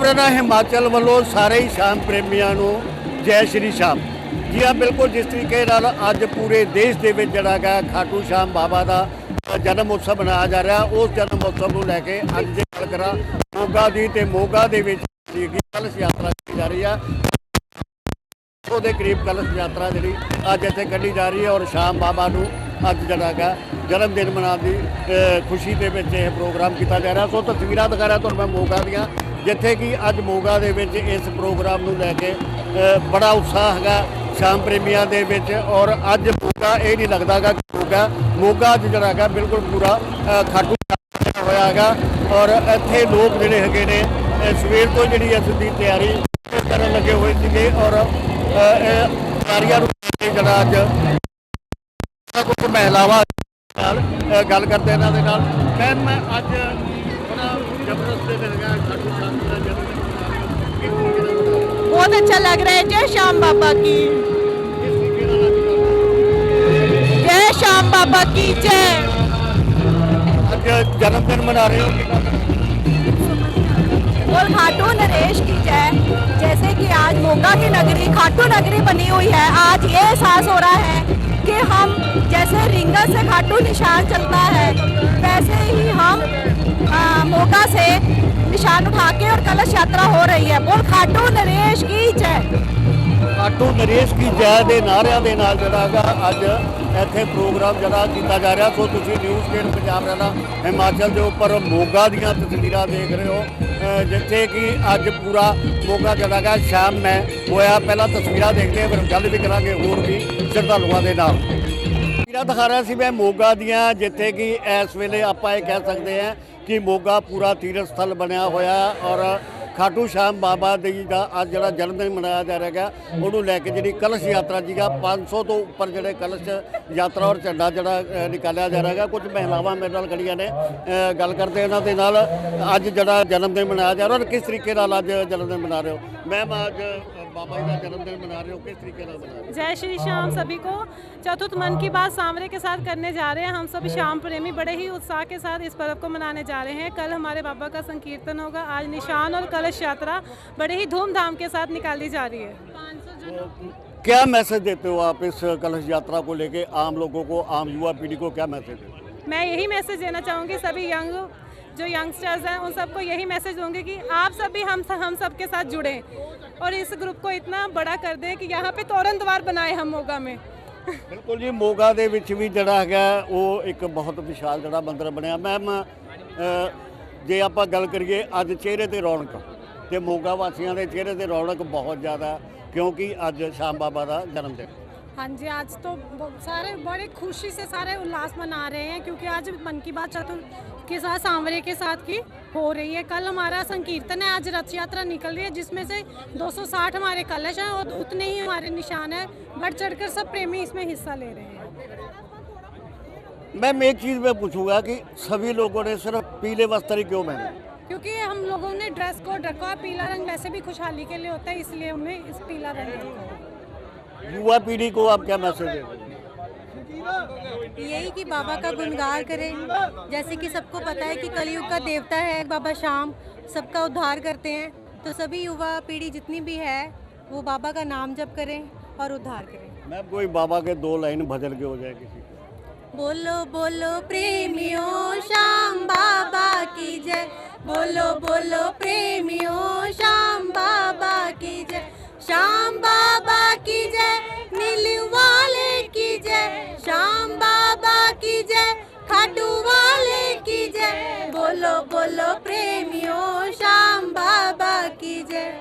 ਪੰਜਾਬ ਹਿਮਾਚਲ ਵੱਲੋਂ ਸਾਰੇ ਹੀ ਸ਼ਾਮ ਪ੍ਰੇਮੀਆਂ ਨੂੰ ਜੈ ਸ਼੍ਰੀ ਸ਼ਾਮ। ਜੀ ਹਾਂ, ਬਿਲਕੁਲ ਜਿਸ ਤਰੀਕੇ ਨਾਲ ਅੱਜ ਪੂਰੇ ਦੇਸ਼ ਦੇ ਵਿੱਚ ਜਿਹੜਾ ਹੈਗਾ ਖਾਟੂ ਸ਼ਾਮ ਬਾਬਾ ਦਾ ਜਨਮ ਉਤਸਵ ਮਨਾਇਆ ਜਾ ਰਿਹਾ, ਉਸ ਜਨਮ ਉਤਸਵ ਨੂੰ ਲੈ ਕੇ ਅੱਜ ਜੇ ਗੱਲ ਕਰਾਂ, ਮੋਗਾ ਦੀ ਤੇ ਮੋਗਾ ਦੇ ਵਿੱਚ ਜਿਹੜੀ ਕਲਸ਼ ਯਾਤਰਾ ਕੀਤੀ ਜਾ ਰਹੀ ਆ। ਉਹਦੇ ਕਰੀਬ ਕਲਸ਼ ਯਾਤਰਾ ਜਿਹੜੀ ਅੱਜ ਇੱਥੇ ਕੱਢੀ ਜਾ ਰਹੀ ਹੈ ਔਰ ਸ਼ਾਮ ਬਾਬਾ ਨੂੰ ਅੱਜ ਜਿਹੜਾ ਹੈਗਾ ਜਨਮ ਦਿਨ ਮਨਾਉਣ ਦੀ ਖੁਸ਼ੀ ਦੇ ਵਿੱਚ ਇਹ ਪ੍ਰੋਗਰਾਮ ਕੀਤਾ ਜਾ ਰਿਹਾ। ਸੋ ਤਸਵੀਰਾਂ ਦਿਖਾ ਰਿਹਾ ਤੁਹਾਨੂੰ ਮੈਂ ਮੋਗਾ ਦੀਆਂ। ਜਿੱਥੇ ਕਿ ਅੱਜ ਮੋਗਾ ਦੇ ਵਿੱਚ ਇਸ ਪ੍ਰੋਗਰਾਮ ਨੂੰ ਲੈ ਕੇ ਬੜਾ ਉਤਸ਼ਾਹ ਹੈਗਾ ਸ਼ਾਮ ਪ੍ਰੇਮੀਆਂ ਦੇ ਵਿੱਚ ਔਰ ਅੱਜ ਮੋਗਾ ਇਹ ਨਹੀਂ ਲੱਗਦਾਗਾ ਕਿ ਮੋਗਾ ਮੋਗਾ ਅੱਜ ਜਿਹੜਾ ਹੈਗਾ ਬਿਲਕੁਲ ਪੂਰਾ ਖਾਟੂ ਹੋਇਆ ਹੈਗਾ ਔਰ ਇੱਥੇ ਲੋਕ ਜਿਹੜੇ ਹੈਗੇ ਨੇ ਸਵੇਰ ਤੋਂ ਜਿਹੜੀ ਇਸ ਦੀ ਤਿਆਰੀ ਕਰਨ ਲੱਗੇ ਹੋਏ ਸੀਗੇ ਔਰ ਅ, ਇਹ ਤਿਆਰੀਆਂ ਨੂੰ ਲੈ ਕੇ ਜਿਹੜਾ ਅੱਜ ਕੁਝ ਮਹਿਲਾਵਾਂ ਨਾਲ ਗੱਲ ਕਰਦੇ ਇਹਨਾਂ ਦੇ ਨਾਲ। ਮੈਂ ਮੈਂ ਅੱਜ बहुत अच्छा लग रहा है। जय श्याम बाबा की। जय श्याम बाबा की जय। जन्मदिन मना रहे हो। और खाटू नरेश की जय। जैसे कि आज मोगा की नगरी खाटू नगरी बनी हुई है। आज ये एहसास हो रहा है कि हम जैसे रिंगा से खाटू निशान चलता है वैसे ही हम मोगा से निशान उठा के और कलश यात्रा हो रही है बोल खाटू नरेश की जय ਆਟੋ ਨਰੇਸ਼ ਕੀ ਜੈ ਦੇ ਨਾਰਿਆਂ ਦੇ ਨਾਲ ਜਿਹੜਾ ਹੈਗਾ ਅੱਜ ਇੱਥੇ ਪ੍ਰੋਗਰਾਮ ਜਿਹੜਾ ਕੀਤਾ ਜਾ ਰਿਹਾ ਸੋ ਤੁਸੀਂ ਨਿਊਜ਼ ਸਟੇਟ ਪੰਜਾਬ ਰਹਿਣਾ ਹਿਮਾਚਲ ਦੇ ਉੱਪਰ ਮੋਗਾ ਦੀਆਂ ਤਸਵੀਰਾਂ ਦੇਖ ਰਹੇ ਹੋ ਅਹ ਜਿੱਥੇ ਕਿ ਅੱਜ ਪੂਰਾ ਮੋਗਾ ਜਿਹੜਾ ਹੈਗਾ ਸ਼ਾਮ ਮੈਂ ਹੋਇਆ ਪਹਿਲਾਂ ਤਸਵੀਰਾਂ ਦੇਖਦੇ ਹਾਂ ਫਿਰ ਗੱਲ ਵੀ ਕਰਾਂਗੇ ਹੋਰ ਵੀ ਸ਼ਰਧਾਲੂਆਂ ਦੇ ਨਾਲ ਤਸਵੀਰਾਂ ਦਿਖਾ ਰਿਹਾ ਸੀ ਮੈਂ ਮੋਗਾ ਦੀਆਂ ਜਿੱਥੇ ਕਿ ਇਸ ਵੇਲੇ ਆਪਾਂ ਇਹ ਕਹਿ ਸਕਦੇ ਹਾਂ ਕਿ ਮੋਗਾ ਪੂਰਾ ਤੀਰਥ ਸਥਲ ਬਣਿਆ ਹੋਇਆ ਔਰ ਖਾਟੂ ਸ਼ਾਮ ਬਾਬਾ ਜੀ ਦਾ ਅੱਜ ਜਿਹੜਾ ਜਨਮ ਦਿਨ ਮਨਾਇਆ ਜਾ ਰਿਹਾ ਹੈਗਾ, ਉਹਨੂੰ ਲੈ ਕੇ ਜਿਹੜੀ ਕਲਸ਼ ਯਾਤਰਾ ਜੀ ਜੀਗਾ 500 ਤੋਂ ਉੱਪਰ ਜਿਹੜੇ ਕਲਸ਼ ਯਾਤਰਾ ਔਰ ਝੰਡਾ ਜਿਹੜਾ ਨਿਕਾਲਿਆ ਜਾ ਰਿਹਾ ਹੈਗਾ। ਕੁਝ ਮਹਿਲਾਵਾਂ ਮੇਰੇ ਨਾਲ ਖੜੀਆਂ ਨੇ ਗੱਲ ਕਰਦੇ ਉਹਨਾਂ ਦੇ ਨਾਲ। ਅੱਜ ਜਿਹੜਾ ਜਨਮ ਦਿਨ ਮਨਾਇਆ ਜਾ ਰਿਹਾ ਔਰ ਕਿਸ ਤਰੀਕੇ ਨਾਲ ਅੱਜ ਜਨਮ ਦਿਨ ਮਨਾ ਰਹੇ ਹੋ? ਮੈਮ, ਅੱਜ जन्मदिन मना रहे हो जय श्री श्याम सभी को। चतुर्थ मन की बात सामने के साथ करने जा रहे हैं। हम सब श्याम प्रेमी बड़े ही उत्साह के साथ इस पर्व को मनाने जा रहे हैं। कल हमारे बाबा का संकीर्तन होगा। आज निशान और कलश यात्रा बड़े ही धूमधाम के साथ निकाली जा रही है। क्या मैसेज देते हो आप इस कलश यात्रा को लेके? आम लोगों को आम युवा पीढ़ी को क्या मैसेज देते मैं यही मैसेज देना चाहूँगी सभी यंग जो यंगस्टर्स हैं उन सबको यही मैसेज दूँगी कि आप सब भी हम हम सब के साथ जुड़ें। और इस ग्रुप को इतना बड़ा कर दें कि यहाँ पे तोरण द्वार बनाए हम मोगा में ਬਿਲਕੁਲ ਜੀ ਮੋਗਾ ਦੇ ਵਿੱਚ ਵੀ ਜਿਹੜਾ ਹੈਗਾ ਉਹ ਇੱਕ ਬਹੁਤ ਵਿਸ਼ਾਲ ਜਿਹੜਾ ਮੰਦਿਰ ਬਣਿਆ ਮੈਮ ਜੇ ਆਪਾਂ ਗੱਲ ਕਰੀਏ ਅੱਜ ਚਿਹਰੇ ਤੇ ਰੌਣਕ ਤੇ ਮੋਗਾ ਵਾਸੀਆਂ ਦੇ ਚਿਹਰੇ ਤੇ ਰੌਣਕ ਬਹੁਤ ਜ਼ਿਆਦਾ ਕਿਉਂਕਿ ਅੱਜ ਸ਼ਾਮ ਬਾਬਾ ਦਾ ਜਨਮ ਦਿਨ हाँ जी आज तो सारे बड़े खुशी से सारे उल्लास मना रहे हैं क्योंकि आज मन की बात चतुर के साथ सांवरे के साथ की हो रही है। कल हमारा संकीर्तन है आज रथ यात्रा निकल रही है जिसमें से 260 हमारे कलश हैं और उतने ही हमारे निशान हैं। बढ़ चढ़कर सब प्रेमी इसमें हिस्सा ले रहे हैं। मैम एक चीज़ मैं पूछूँगा कि सभी लोगों ने सिर्फ़ पीले वस्त्र क्यों पहने? क्योंकि हम लोगों ने ड्रेस कोड रखा पीला रंग वैसे भी खुशहाली के लिए होता है इसलिए हमने इस पीला रंग रखा युवा पीढ़ी को आप क्या मैसेज हो? यही कि बाबा का गुणगान करें। जैसे कि सबको पता है कि कलयुग का देवता है बाबा शाम सबका उद्धार करते हैं। तो सभी युवा पीढ़ी जितनी भी है वो बाबा का नाम जप करें और उद्धार करें। मैम कोई बाबा के दो लाइन भजन के हो जाए किसी को? बोलो बोलो प्रेमियों शाम बाबा की जय। बोलो बोलो प्रेमियों शाम बाबा जय खाटू वाले की जय बोलो बोलो प्रेमियों शाम बाबा की जय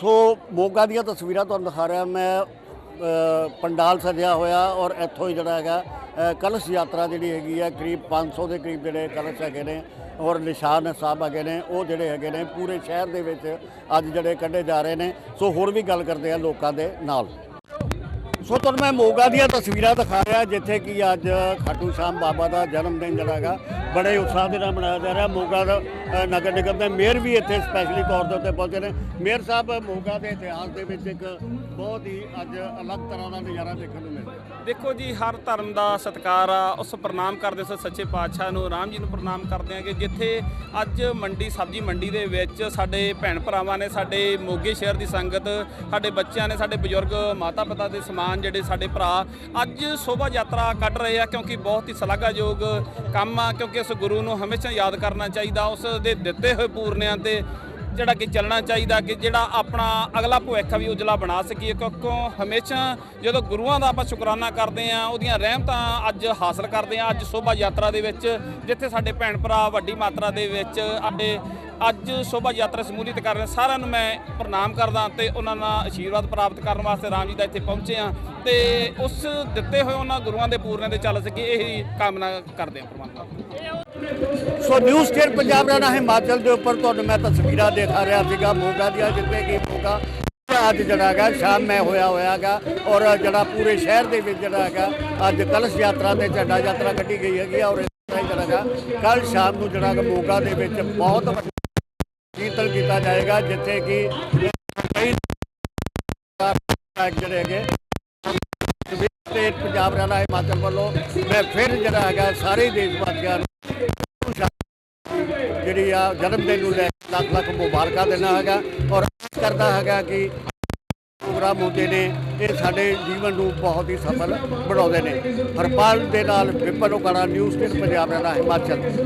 ਸੋ ਮੋਗਾ ਦੀਆਂ ਤਸਵੀਰਾਂ ਤੁਹਾਨੂੰ ਦਿਖਾ ਰਿਹਾ ਮੈਂ ਅ, ਪੰਡਾਲ ਸਜਿਆ ਹੋਇਆ ਔਰ ਇੱਥੋਂ ਹੀ ਜਿਹੜਾ ਹੈਗਾ ਅ, ਕਲਸ਼ ਯਾਤਰਾ ਜਿਹੜੀ ਹੈਗੀ ਹੈ ਕਰੀਬ 500 ਦੇ ਕਰੀਬ ਜਿਹੜੇ ਕਲਸ਼ ਹੈਗੇ ਨੇ ਔਰ ਨਿਸ਼ਾਨ ਸਾਹਿਬ ਹੈਗੇ ਨੇ ਉਹ ਜਿਹੜੇ ਹੈਗੇ ਨੇ ਪੂਰੇ ਸ਼ਹਿਰ ਦੇ ਵਿੱਚ ਅੱਜ ਜਿਹੜੇ ਕੱਢੇ ਜਾ ਰਹੇ ਨੇ ਸੋ ਹੋਰ ਵੀ ਗੱਲ ਕਰਦੇ ਆ ਲੋਕਾਂ ਦੇ ਨਾਲ ਸੋ ਤੁਹਾਨੂੰ ਮੈਂ ਮੋਗਾ ਦੀਆਂ ਤਸਵੀਰਾਂ ਦਿਖਾ ਰਿਹਾ, ਜਿੱਥੇ ਕਿ ਅੱਜ ਖਾਟੂ ਸ਼ਾਮ ਬਾਬਾ ਦਾ ਜਨਮ ਦਿਨ ਜਿਹੜਾ ਹੈਗਾ, ਬੜੇ ਉਤਸ਼ਾਹ ਦੇ ਨਾਲ ਮਨਾਇਆ ਜਾ ਰਿਹਾ। ਮੋਗਾ ਦਾ ਨਗਰ ਨਿਗਮ ਦੇ ਮੇਅਰ ਵੀ ਇੱਥੇ ਸਪੈਸ਼ਲੀ ਤੌਰ ਦੇ ਉੱਤੇ ਪਹੁੰਚੇ ਨੇ। ਮੇਅਰ ਸਾਹਿਬ, ਮੋਗਾ ਦੇ ਇਤਿਹਾਸ ਦੇ ਵਿੱਚ ਇੱਕ ਬਹੁਤ ਹੀ ਅੱਜ ਅਲੱਗ ਤਰ੍ਹਾਂ ਦਾ ਨਜ਼ਾਰਾ ਦੇਖਣ ਨੂੰ ਮਿਲਦਾ ਦੇਖੋ ਜੀ, ਹਰ ਧਰਮ ਦਾ ਸਤਿਕਾਰ ਆ, ਉਸ ਪ੍ਰਣਾਮ ਕਰਦੇ ਉਸ ਸੱਚੇ ਪਾਤਸ਼ਾਹ ਨੂੰ ਰਾਮ ਜੀ ਨੂੰ ਪ੍ਰਣਾਮ ਕਰਦੇ ਆ ਕਿ ਜਿੱਥੇ ਅੱਜ ਮੰਡੀ, ਸਬਜ਼ੀ ਮੰਡੀ ਦੇ ਵਿੱਚ ਸਾਡੇ ਭੈਣ ਭਰਾਵਾਂ ਨੇ, ਸਾਡੇ ਮੋਗੇ ਸ਼ਹਿਰ ਦੀ ਸੰਗਤ, ਸਾਡੇ ਬੱਚਿਆਂ ਨੇ, ਸਾਡੇ ਬਜ਼ੁਰਗ ਮਾਤਾ ਪਿਤਾ ਦੇ ਸਮਾਨ ਜਿਹੜੇ ਸਾਡੇ ਭਰਾ ਅੱਜ ਸ਼ੋਭਾ ਯਾਤਰਾ ਕੱਢ ਰਹੇ ਆ ਕਿਉਂਕਿ ਬਹੁਤ ਹੀ ਸ਼ਲਾਘਾਯੋਗ ਕੰਮ ਆ ਕਿਉਂਕਿ ਉਸ ਗੁਰੂ ਨੂੰ ਹਮੇਸ਼ਾ ਯਾਦ ਕਰਨਾ ਚਾਹੀਦਾ, ਉਸ ਦੇ ਦਿੱਤੇ ਹੋਏ ਪੂਰਨਿਆਂ ਤੇ ਜਿਹੜਾ ਕਿ ਚੱਲਣਾ ਚਾਹੀਦਾ ਕਿ ਜਿਹੜਾ ਆਪਣਾ ਅਗਲਾ ਭਵਿੱਖ ਵੀ ਉਜਲਾ ਬਣਾ ਸਕੀਏ। ਕਿਉਂਕਿ ਹਮੇਸ਼ਾ ਜਦੋਂ ਗੁਰੂਆਂ ਦਾ ਆਪਾਂ ਸ਼ੁਕਰਾਨਾ ਕਰਦੇ ਆ ਉਹਦੀਆਂ ਰਹਿਮਤਾਂ ਅੱਜ ਹਾਸਲ ਕਰਦੇ ਆ ਅੱਜ ਸ਼ੋਭਾ ਯਾਤਰਾ ਦੇ ਵਿੱਚ, ਜਿੱਥੇ ਸਾਡੇ ਭੈਣ ਭਰਾ, ਵੱਡੀ ਮਾਤਰਾ ਦੇ ਵਿੱਚ ਸਾਡੇ ਅੱਜ ਸ਼ੋਭਾ ਯਾਤਰਾ ਸਮੂਲੀਤ ਕਰ ਰਹੇ ਸਾਰਿਆਂ ਨੂੰ ਮੈਂ ਪ੍ਰਣਾਮ ਕਰਦਾ ਤੇ ਉਹਨਾਂ ਨਾਲ ਆਸ਼ੀਰਵਾਦ ਪ੍ਰਾਪਤ ਕਰਨ ਵਾਸਤੇ ਰਾਮ ਜੀ ਦਾ ਇੱਥੇ ਪਹੁੰਚੇ ਆ ਤੇ ਉਸ ਦਿੱਤੇ ਹੋਏ ਉਹਨਾਂ ਗੁਰੂਆਂ ਦੇ ਪੂਰਨਿਆਂ ਦੇ ਚੱਲ ਸਕੇ ਇਹੀ ਕਾਮਨਾ ਕਰਦੇ ਆ ਪਰਮਾਤਮਾ so new state Punjab Rana Himachal ਦੇ ਉੱਪਰ ਤੁਹਾਨੂੰ ਮੈਂ ਤਸਵੀਰਾਂ ਦਿਖਾ ਰਿਹਾ ਸੀਗਾ ਮੋਗਾ ਦੀਆਂ ਜਿੱਥੇ ਕਿ ਮੋਗਾ ਅੱਜ ਜਿਹੜਾ ਹੈਗਾ ਸ਼ਾਮ ਮੈਂ ਹੋਇਆ ਹੋਇਆ ਹੈਗਾ ਔਰ ਜਿਹੜਾ ਪੂਰੇ ਸ਼ਹਿਰ ਦੇ ਵਿੱਚ ਜਿਹੜਾ ਹੈਗਾ ਅੱਜ ਕਲਸ਼ ਯਾਤਰਾ ਤੇ ਝੰਡਾ ਯਾਤਰਾ ਕੱਢੀ ਗਈ ਹੈਗੀ ਔਰ ਇਸ ਤਰ੍ਹਾਂ ਹੀ ਜਿਹੜਾ ਹੈਗਾ ਕੱਲ ਸ਼ਾਮ ਨੂੰ ਜਿਹੜਾ ਮੋਗਾ ਦੇ ਵਿੱਚ ਬਹੁਤ ਵੱਡਾ ਕੀਰਤਨ ਕੀਤਾ ਜਾਏਗਾ ਜਿੱਥੇ ਕਿ ਕਈ ਜਿਹੜੇ ਹੈਗੇ ਸਟੇਟ ਪੰਜਾਬ ਰਾਣਾ ਹਿਮਾਚਲ ਵੱਲੋਂ ਮੈਂ ਫਿਰ ਜਿਹੜਾ ਹੈਗਾ ਸਾਰੇ ਦੇਸ਼ ਵਾਸੀਆਂ ਨੂੰ ਜਿਹੜੀ ਆ ਜਨਮ ਦਿਨ ਨੂੰ ਲੈ ਕੇ ਲੱਖ ਲੱਖ ਮੁਬਾਰਕਾਂ ਦੇਣਾ ਹੈਗਾ ਔਰ ਕਰਦਾ ਹੈਗਾ ਕਿ ਪ੍ਰੋਗਰਾਮ ਹੁੰਦੇ ਨੇ ਇਹ ਸਾਡੇ ਜੀਵਨ ਨੂੰ ਬਹੁਤ ਹੀ ਸਫਲ ਬਣਾਉਂਦੇ ਨੇ। ਹਰਪਾਲ ਦੇ ਨਾਲ ਵਿਪਨ ਉਕਾੜਾ ਨਿਊਜ਼ ਤੇ ਪੰਜਾਬ ਦਾ, ਹਿਮਾਚਲ।